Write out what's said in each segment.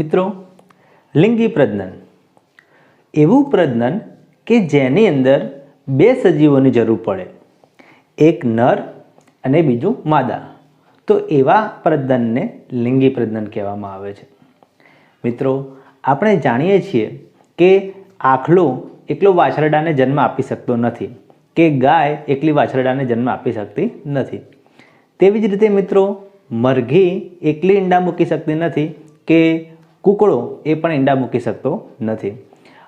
મિત્રો, લિંગી પ્રજનન. એવું પ્રજનન કે જેની અંદર બે સજીવોની જરૂર પડે. એક નર અને બીજું માદા. તો એવા પ્રજનનને લિંગી પ્રજનન કહેવામાં આવે છે. મિત્રો, આપણે જાણીએ છીએ કે આખલો એકલો વાછરડાને જન્મ આપી શકતો નથી કે ગાય એકલી વાછરડાને જન્મ આપી શકતી નથી. તેવી જ રીતે મિત્રો, મરઘી એકલી ઈંડા મૂકી શકતી નથી કે કૂકડો એ પણ ઈંડા મૂકી શકતો નથી.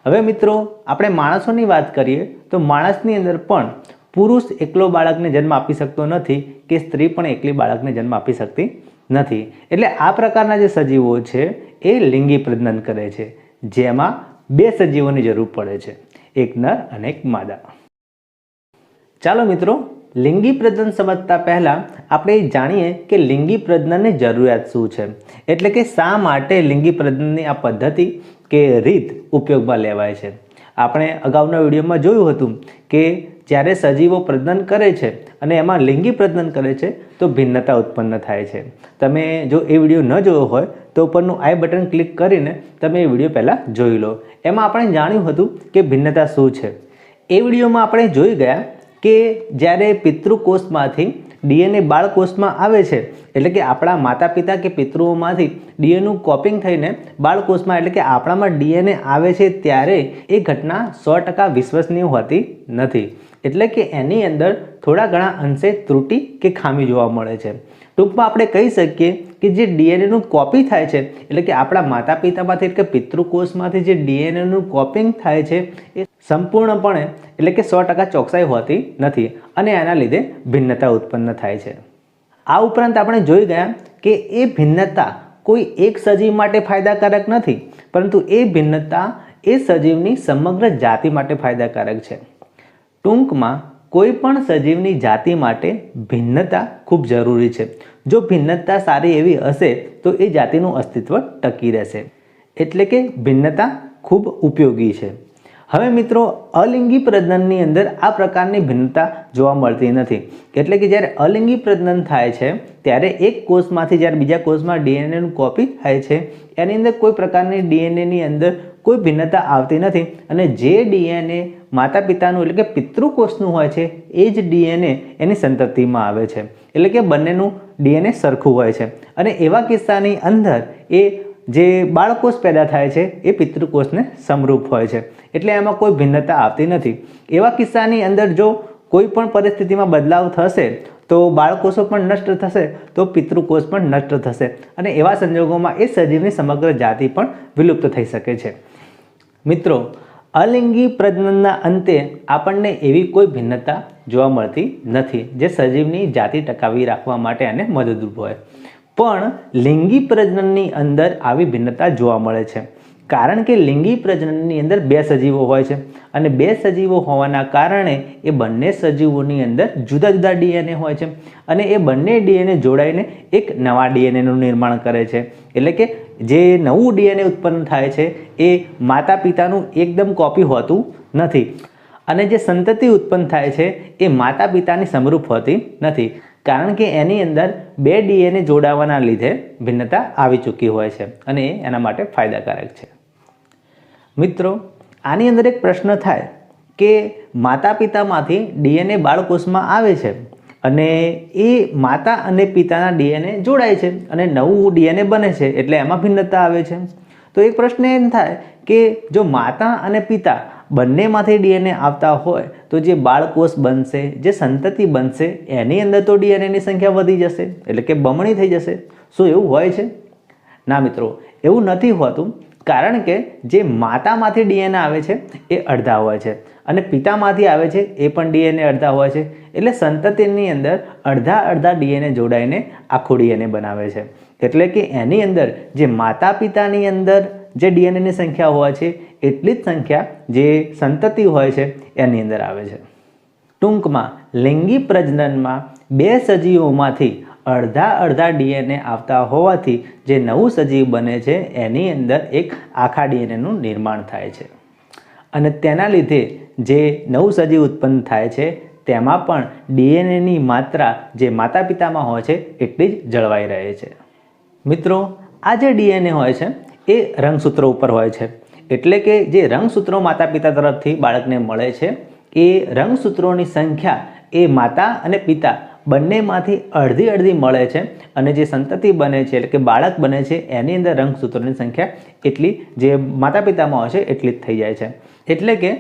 હવે મિત્રો, આપણે માણસોની વાત કરીએ તો માણસની અંદર પણ પુરુષ એકલો બાળકને જન્મ આપી શકતો નથી કે સ્ત્રી પણ એકલી બાળકને જન્મ આપી શકતી નથી. એટલે આ પ્રકારના જે સજીવો છે, એ લિંગી પ્રજનન કરે છે. જેમાં બે સજીવોની જરૂર પડે છે, એક નર અને એક માદા. ચાલો મિત્રો, લિંગી પ્રજનન સમજતા પહેલાં આપણે જાણીએ કે લિંગી પ્રજ્ઞાની જરૂરિયાત શું છે. એટલે કે શા માટે લિંગી પ્રજ્ઞાની આ પદ્ધતિ કે રીત ઉપયોગમાં લેવાય છે. આપણે અગાઉના વિડીયોમાં જોયું હતું કે જ્યારે સજીવો પ્રજનન કરે છે અને એમાં લિંગી પ્રજનન કરે છે, તો ભિન્નતા ઉત્પન્ન થાય છે. તમે જો એ વીડિયો ન જોયો હોય, તો ઉપરનું આઈ બટન ક્લિક કરીને તમે એ વીડિયો પહેલાં જોઈ લો. એમાં આપણે જાણ્યું હતું કે ભિન્નતા શું છે. એ વિડીયોમાં આપણે જોઈ ગયા કે જ્યારે પિતૃકોષમાંથી ડીએનએ બાળકોષમાં આવે છે. એટલે કે આપણા માતા પિતા કે પિતૃઓમાંથી ડીએનનું કોપિંગ થઈને બાળકોષમાં એટલે કે આપણામાં ડીએનએ આવે છે ત્યારે એ ઘટના સો ટકા વિશ્વસનીય હોતી નથી. એટલે કે એની અંદર થોડા ઘણા અંશે ત્રુટિ કે ખામી જોવા મળે છે. ટૂંકમાં આપણે કહી શકીએ કે જે ડીએનએનું કોપી થાય છે, એટલે કે આપણા માતા પિતામાંથી એટલે કે પિતૃકોષમાંથી જે ડીએનએનું કોપિંગ થાય છે, એ સંપૂર્ણપણે એટલે કે સો ટકા ચોકસાઈ હોતી નથી અને એના લીધે ભિન્નતા ઉત્પન્ન થાય છે. આ ઉપરાંત આપણે જોઈ ગયા કે એ ભિન્નતા કોઈ એક સજીવ માટે ફાયદાકારક નથી, પરંતુ એ ભિન્નતા એ સજીવની સમગ્ર જાતિ માટે ફાયદાકારક છે. ટૂંકમાં કોઈ પણ સજીવની જાતિ માટે ભિન્નતા ખૂબ જરૂરી છે. જો ભિન્નતા સારી એવી હશે, તો એ જાતિનું અસ્તિત્વ ટકી રહેશે. એટલે કે ભિન્નતા ખૂબ ઉપયોગી છે. હવે મિત્રો, અલિંગી પ્રજનનની અંદર આ પ્રકારની ભિન્નતા જોવા મળતી નથી. એટલે કે જ્યારે અલિંગી પ્રજનન થાય છે, ત્યારે એક કોષમાંથી, જ્યારે બીજા કોષમાં ડીએનએનું કોપી થાય છે, એની અંદર કોઈ પ્રકારની ડીએનએની અંદર કોઈ ભિન્નતા આવતી નથી. અને જે ડીએનએ માતા પિતાનું એટલે કે પિતૃકોષનું હોય છે, એ જ ડીએનએ એની સંતતિમાં આવે છે. એટલે કે બંનેનું ડીએનએ સરખું હોય છે. અને એવા કિસ્સાની અંદર એ જે બાળકોષ પેદા થાય છે, એ પિતૃકોષને સમરૂપ હોય છે. એટલે એમાં કોઈ ભિન્નતા આવતી નથી. એવા કિસ્સાની અંદર જો કોઈ પણ પરિસ્થિતિમાં બદલાવ થશે, તો બાળકોષો પણ નષ્ટ થશે, તો પિતૃકોષ પણ નષ્ટ થશે. અને એવા સંજોગોમાં એ સજીવની સમગ્ર જાતિ પણ વિલુપ્ત થઈ શકે છે. મિત્રો, અલિંગી પ્રજનનના અંતે આપણને એવી કોઈ ભિન્નતા જોવા મળતી નથી, જે સજીવની જાતિ ટકાવી રાખવા માટે અને મદદરૂપ હોય. પણ લિંગી પ્રજનનની અંદર આવી ભિન્નતા જોવા મળે છે. કારણ કે લિંગી પ્રજનનની અંદર બે સજીવો હોય છે અને બે સજીવો હોવાના કારણે એ બંને સજીવોની અંદર જુદા જુદા ડીએનએ હોય છે અને એ બંને ડીએનએ જોડાઈને એક નવા ડીએનએનું નિર્માણ કરે છે. એટલે કે જે નવું ડીએનએ ઉત્પન્ન થાય છે એ માતા પિતાનું એકદમ કોપી હોતું નથી અને જે સંતતિ ઉત્પન્ન થાય છે એ માતા પિતાની સમરૂપ હોતી નથી. કારણ કે એની અંદર બે ડીએનએ જોડાવાના લીધે ભિન્નતા આવી ચૂકી હોય છે અને એના માટે ફાયદાકારક છે. મિત્રો, આની અંદર એક પ્રશ્ન થાય કે માતા પિતામાંથી ડીએનએ બાળકોષમાં આવે છે અને એ માતા અને પિતાના ડીએનએ જોડાય છે અને નવું ડીએનએ બને છે એટલે એમાં ભિન્નતા આવે છે. તો એક પ્રશ્ન એમ થાય કે જો માતા અને પિતા બંનેમાંથી ડીએનએ આવતા હોય તો જે બાળકોષ બનશે, જે સંતતિ બનશે, એની અંદર તો ડીએનએની સંખ્યા વધી જશે, એટલે કે બમણી થઈ જશે. શું એવું હોય છે? ના મિત્રો, એવું નથી હોતું, કારણ કે જે માતામાંથી ડીએનએ આવે છે, એ અડધા હોય છે અને પિતામાંથી આવે છે, એ પણ ડીએનએ અડધા હોય છે. એટલે સંતતિની અંદર અડધા અડધા ડીએનએ જોડાઈને આખું ડીએનએ બનાવે છે. એટલે કે એની અંદર જે માતા પિતાની અંદર જે ડીએનએની સંખ્યા હોય છે, એટલી જ સંખ્યા જે સંતતિ હોય છે, એની અંદર આવે છે. ટૂંકમાં, લિંગી પ્રજનનમાં બે સજીવોમાંથી અડધા અડધા ડીએનએ આવતા હોવાથી જે નવું સજીવ બને છે, એની અંદર એક આખા ડીએનએનું નિર્માણ થાય છે. અને તેના લીધે જે નવું સજીવ ઉત્પન્ન થાય છે, તેમાં પણ ડીએનએની માત્રા જે માતા પિતામાં હોય છે, એટલી જ જળવાઈ રહે છે. મિત્રો, આ જે ડીએનએ હોય છે એ રંગસૂત્રો ઉપર હોય છે. એટલે કે જે રંગસૂત્રો માતા પિતા તરફથી બાળકને મળે છે, એ રંગસૂત્રોની સંખ્યા એ માતા અને પિતા બંનેમાંથી અડધી અડધી મળે છે અને જે સંતતિ બને છે, એટલે કે બાળક બને છે, એની અંદર રંગસૂત્રોની સંખ્યા એટલી જે માતા પિતામાં હોય છે, એટલી જ થઈ જાય છે. એટલે કે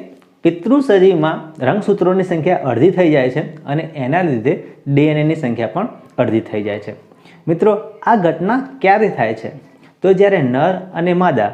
પિતૃસજીવમાં રંગસૂત્રોની સંખ્યા અડધી થઈ જાય છે અને એના લીધે ડીએનએની સંખ્યા પણ અડધી થઈ જાય છે. મિત્રો, આ ઘટના ક્યારે થાય છે? તો જ્યારે નર અને માદા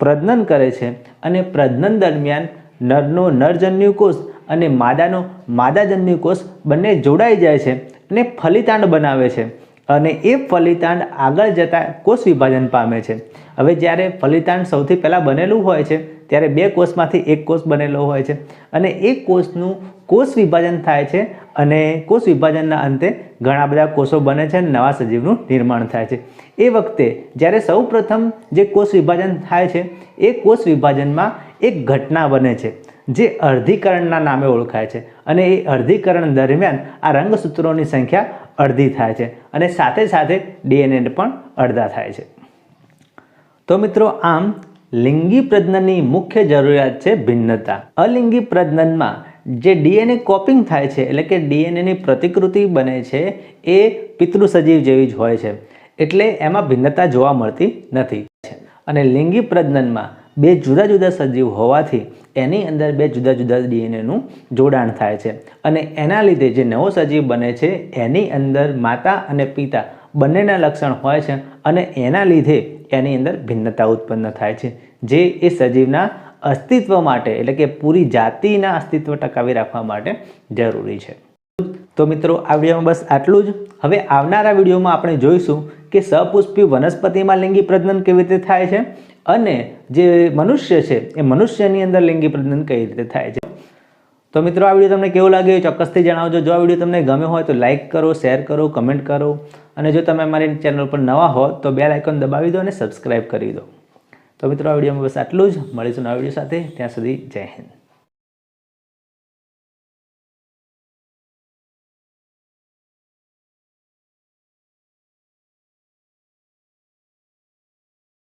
પ્રજનન કરે છે અને પ્રજનન દરમિયાન નરનો નરજન્યુ કોષ અને માદાનો માદાજન્યુ કોષ બંને જોડાઈ જાય છે અને ફલિતાંડ બનાવે છે. અને એ ફલિતાંડ આગળ જતાં કોષ વિભાજન પામે છે. હવે જ્યારે ફલિતાંડ સૌથી પહેલાં બનેલું હોય છે ત્યારે બે કોષમાંથી એક કોષ બનેલો હોય છે અને એ કોષનું કોષ વિભાજન થાય છે અને કોષ વિભાજનના અંતે ઘણા બધા કોષો બને છે અને નવા સજીવનું નિર્માણ થાય છે. એ વખતે જ્યારે સૌપ્રથમ જે કોષ વિભાજન થાય છે, એ કોષ વિભાજનમાં એક ઘટના બને છે જે અર્ધીકરણના નામે ઓળખાય છે અને એ અર્ધીકરણ દરમિયાન આ રંગસૂત્રોની સંખ્યા અડધી થાય છે અને સાથે સાથે ડીએનએ પણ અડધા થાય છે. તો મિત્રો આમ લિંગી પ્રજનનની મુખ્ય જરૂરિયાત છે ભિન્નતા. અલિંગી પ્રજનનમાં જે ડીએનએ કોપિંગ થાય છે, એટલે કે ડીએનએની પ્રતિકૃતિ બને છે, એ પિતૃ સજીવ જેવી જ હોય છે. એટલે એમાં ભિન્નતા જોવા મળતી નથી. અને લિંગી પ્રજનનમાં બે જુદા જુદા સજીવ હોવાથી એની અંદર બે જુદા જુદા ડીએનએનું જોડાણ થાય છે. અને એના લીધે જે નવો સજીવ બને છે, એની અંદર માતા અને પિતા બંનેના લક્ષણ હોય છે અને એના લીધે એની અંદર ભિન્નતા ઉત્પન્ન થાય છે. જે એ સજીવના અસ્તિત્વ માટે, એટલે કે પૂરી જાતિના અસ્તિત્વ ટકાવી રાખવા માટે જરૂરી છે. તો મિત્રો, આ વિડીયોમાં બસ આટલું જ. હવે આવનારા વિડીયોમાં આપણે જોઈશું કે સપુષ્પી વનસ્પતિમાં લિંગી પ્રજનન કેવી રીતે થાય છે અને જે મનુષ્ય છે, એ મનુષ્યની અંદર લિંગી પ્રજનન કઈ રીતે થાય છે. તો મિત્રો, આ વીડિયો તમને કેવો લાગ્યો ચોક્કસથી જણાવજો. જો આ વીડિયો તમને ગમે હોય તો લાઇક કરો, શેર કરો, કમેન્ટ કરો. અને જો તમે અમારી ચેનલ પર નવા હો તો બે આઇકોન દબાવી દો અને સબસ્ક્રાઇબ કરી દો. તો મિત્રો, આ વિડીયોમાં બસ આટલું જ. મળીશું નવા વીડિયો સાથે. ત્યાં સુધી જય હિન્દ.